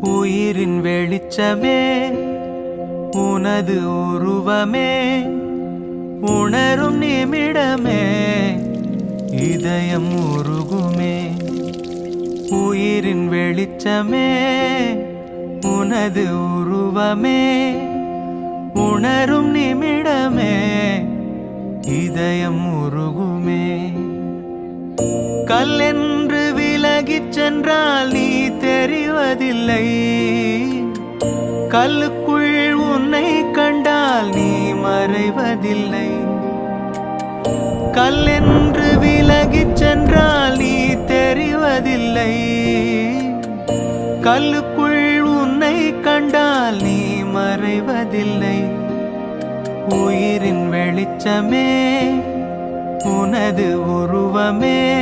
உயிரின் வெளிச்சமே உனது உருவமே உணரும் நிமிடமே இதயம் உருகுமே. உயிரின் வெளிச்சமே உனது உருவமே உணரும் நிமிடமே இதயம் உருகுமே. கல்லென்று விலகிச் சென்றால் நீ தெரிவதில்லை கல்லுக்குள் உன்னை கண்டால் நீ மறைவதில்லை. கல்லென்று விலகிச் சென்றால் நீ தெரிவதில்லை. கல்லுக்குள் உன்னை கண்டால் நீ மறைவதில்லை. உயிரின் வெளிச்சமே உனது உருவமே.